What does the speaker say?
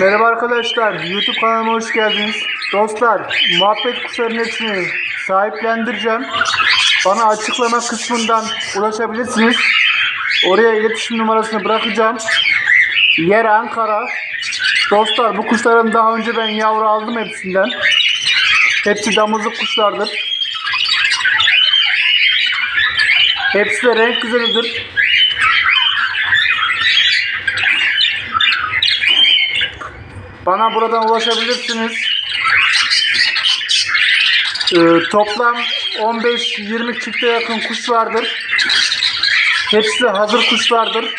Merhaba arkadaşlar, YouTube kanalıma hoş geldiniz. Dostlar, muhabbet kuşlarının hepsini sahiplendireceğim. Bana açıklama kısmından ulaşabilirsiniz. Oraya iletişim numarasını bırakacağım. Yer Ankara. Dostlar, bu kuşların daha önce ben yavru aldım hepsinden. Hepsi damızlık kuşlardır. Hepsi de renk güzelidir. Bana buradan ulaşabilirsiniz. Ee, toplam 15-20 çifte yakın kuş vardır. Hepsi hazır kuşlardır.